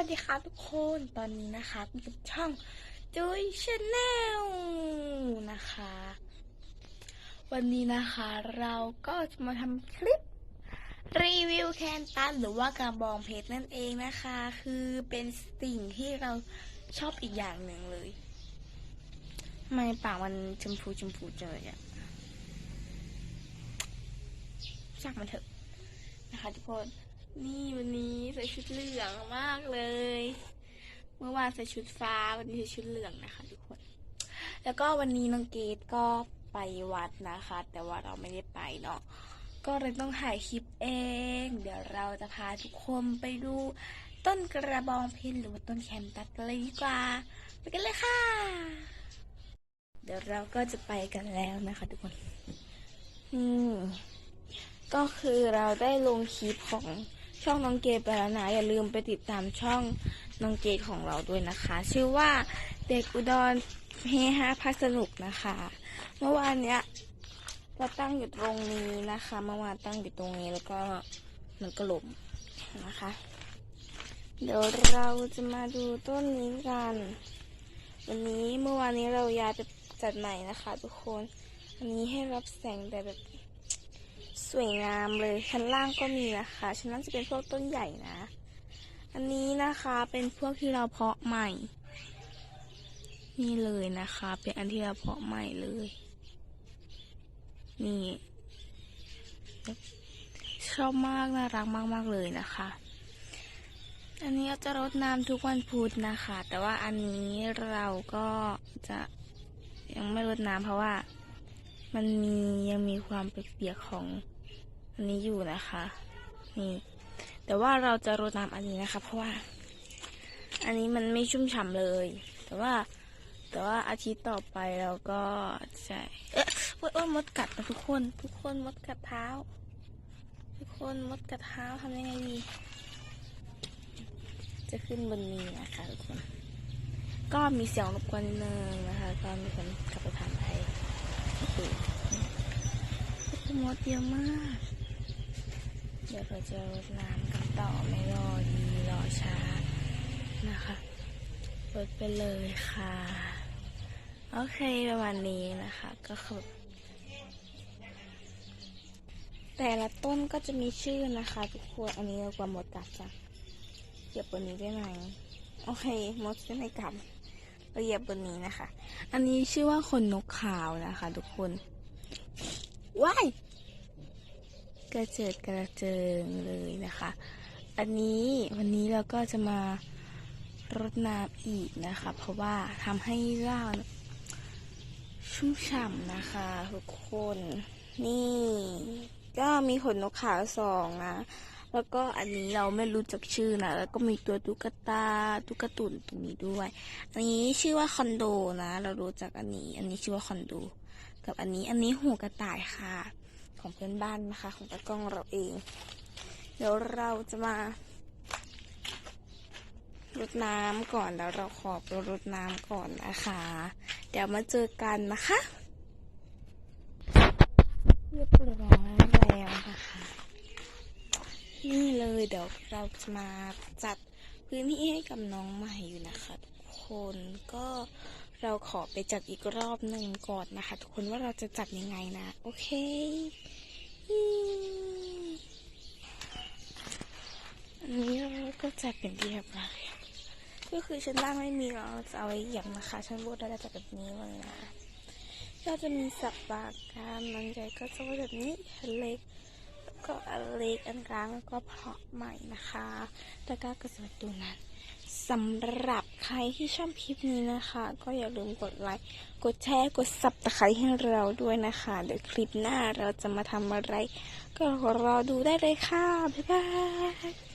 วัสดีค่ะทุกคนตอนนี้นะคะอยู่ช่องจุยชาแนลนะคะ วันนี้นะคะเราก็จะมาทำคลิป รีวิวแคนตันหรือว่ากระบองเพชรนั่นเองนะคะ คือเป็นสิ่งที่เราชอบอีกอย่างหนึ่งเลยทำไมปากมันชมพูชมพูเจออะช่างมันเถอะนะคะทุกคน นี่วันนี้ใส่ชุดเหลืองมากเลย เมื่อวานใส่ชุดฟ้าวันนี้ใส่ชุดเหลืองนะคะทุกคน แล้วก็วันนี้น้องเกดก็ไปวัดนะคะ แต่ว่าเราไม่ได้ไปเนาะก็เลยต้องถ่ายคลิปเอง เดี๋ยวเราจะพาทุกคนไปดูต้นกระบองเพชรหรือว่าต้นแคมตัสเลยดีกว่า ไปกันเลยค่ะ เดี๋ยวเราก็จะไปกันแล้วนะคะทุกคนอืมก็คือเราได้ลงคลิปของ ช่องน้องเกดไปแล้วนะอย่าลืมไปติดตามช่องน้องเกดของเราด้วยนะคะ ชื่อว่าเด็กอุดรเฮฮาพักสนุกนะคะ เมื่อวานเนี้ยเราตั้งอยู่ตรงนี้นะคะเมื่อวานตั้งอยู่ตรงนี้แล้วก็มันก็ล้มนะคะ เดี๋ยวเราจะมาดูต้นนี้กัน วันนี้เมื่อวานนี้เราย้ายไปจัดใหม่นะคะ ทุกคนอันนี้ให้รับแสงแต่แบบ สวยงามเลยชั้นล่างก็มีนะคะชั้นล่างจะเป็นพวกต้นใหญ่นะ อันนี้นะคะเป็นพวกที่เราเพาะใหม่ นี่เลยนะคะ เป็นอันที่เราเพาะใหม่เลย นี่ชอบมากน่ารักมาก ๆ เลยนะคะ อันนี้เราจะรดน้ำทุกวันพุธนะคะ แต่ว่าอันนี้เราก็จะยังไม่รดน้ำเพราะว่ามันมียังมีความเปียกๆของ อันนี้อยู่นะคะ นี่ แต่ว่าเราจะรดน้ำอันนี้นะคะ เพราะว่า อันนี้มันไม่ชุ่มฉ่ำเลย แต่ว่า แต่ว่าอาทิตย์ต่อไปเราก็ใช่เอ๊ะโอ๊ยโอ๊ยมดกัดนะทุกคน ทุกคนมดกัดเท้า ทุกคนมดกัดเท้าทำยังไงดี จะขึ้นบนนี้นะคะทุกคนก็มีเสียงรบกวนนิดนึงนะคะ ก็มีคนขับไปทำให้มดเยอะมาก เดี๋ยวเราจะรดน้ำกันต่อไม่รอดีรอช้านะคะรดไปเลยค่ะ โอเคประมาณนี้นะคะก็คือแต่ละต้นก็จะมีชื่อนะคะทุกคนอันนี้เรากว่ามดกัดจ้ะเหยียบบนนี้ได้ไหมโอเคมดจะไม่กัดเราเหยียบบนนี้นะคะ อันนี้ชื่อว่าคนนกขาวนะคะ ทุกคนว้าย กระเจิดกระเจิงเลยนะคะ อันนี้วันนี้เราก็จะมารดน้ำอีกนะคะ เพราะว่าทำให้รากเนี่ยชุ่มฉ่ำนะคะทุกคน นี่ก็มีขนนกขาวสองนะ แล้วก็อันนี้เราไม่รู้จักชื่อนะ แล้วก็มีตัวตุ๊กตาตุ๊กตุ่นตรงนี้ด้วย อันนี้ชื่อว่าคอนโดนะ เรารู้จักอันนี้ อันนี้ชื่อว่าคอนโด กับอันนี้ อันนี้หูกระต่ายค่ะ ของเพื่อนบ้านนะคะ ของตากล้องเราเอง เดี๋ยวเราจะมารดน้ำก่อนแล้วเราขอไปรดน้ำก่อนนะคะ เดี๋ยวมาเจอกันนะคะเรียบร้อยแล้วนะคะ นี่เลยเดี๋ยวเราจะมาจัดพื้นที่ให้กับน้องใหม่อยู่นะคะทุกคนก็ เราขอไปจัดอีกรอบหนึ่งก่อนนะคะ ทุกคนว่าเราจะจัดยังไงนะ โอเคอันนี้เราก็จัดเป็นที่เรียบร้อยก็คือชั้นล่างไม่มีเราจะเอาไว้เหยียบนะคะ ชั้นบนเราจะจัดแบบนี้เลยนะก็จะมีสับปากการน้องใหญ่ก็จะแบบนี้อันเล็กแล้วก็อันเล็กอันกลางแล้วก็เพาะใหม่นะคะแล้วก็กระสวยตัวนั้น สำหรับใครที่ชอบคลิปนี้นะคะ ก็อย่าลืมกดไลค์ กดแชร์ กดสับตะไคร้ให้เราด้วยนะคะ เดี๋ยวคลิปหน้าเราจะมาทำอะไร ก็รอดูได้เลยค่ะ บ๊ายบาย